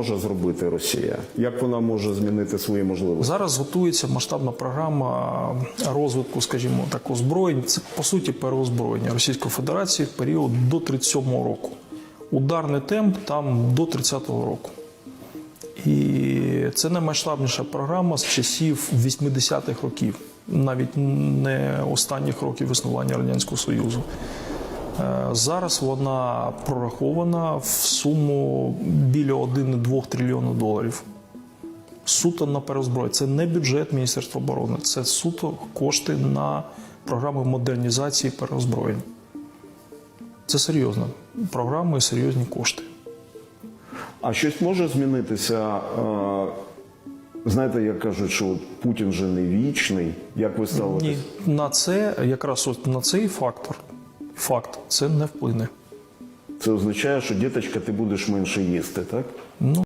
може зробити Росія? Як вона може змінити свої можливості? Зараз готується масштабна програма розвитку, скажімо так, озброєнь. Це по суті переозброєння Російської Федерації в період до 37-го року. Ударний темп там до 30-го року. І це наймасштабніша програма з часів 80-х років, навіть не останніх років існування Радянського Союзу. Е, Зараз вона прорахована в суму біля 1,2 трильйона доларів. Суто на переозброєння. Це не бюджет Міністерства оборони, це суто кошти на програми модернізації переозброєння. Це серйозна програма і серйозні кошти. А щось може змінитися? Е, Знаєте, як кажуть, що Путін же не вічний. Як ви ставитесь? Ні, на це якраз от на цей фактор, факт, це не вплине. Це означає, що діточка, ти будеш менше їсти, так? Ну